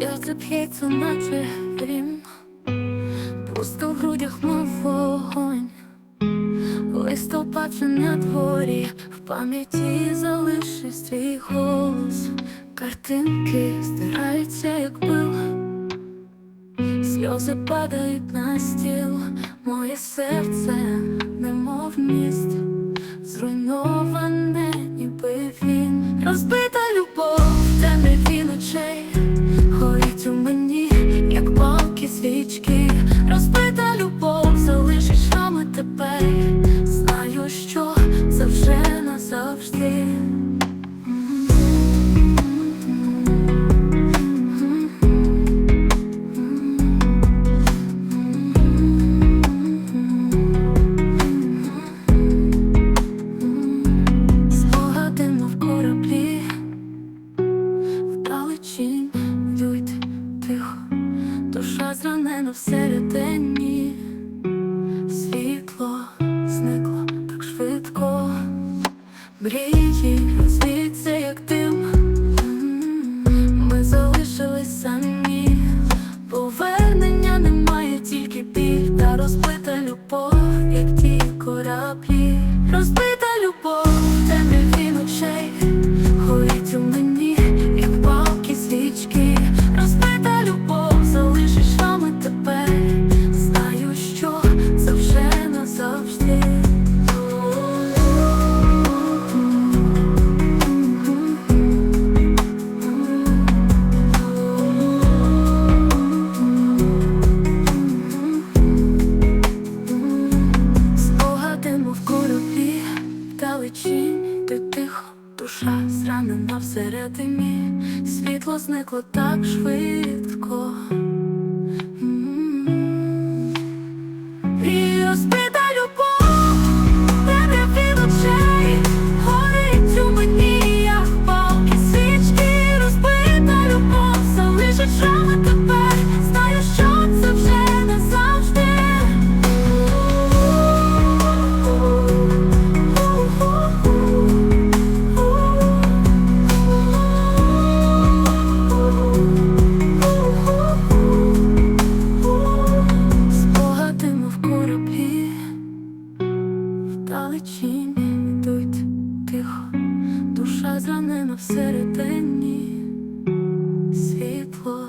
Серце п'ється, наче грім, пусто в грудях мов вогонь, листопад вже на дворі, в пам'яті залишись твій голос, картинки стираються, як пил, сльози падають на стіл, моє серце, немов міст, зруйноване, ніби він, розбита зранена всередині, світло зникло так швидко, мрії звідси, як дим. Ми залишились самі, повернення немає, тільки біль та розбита любов, вдалечінь, ти тихо, душа зранена всередині, світло зникло так швидко. Вдалечінь йдуть тихо, душа зранена всередині, світло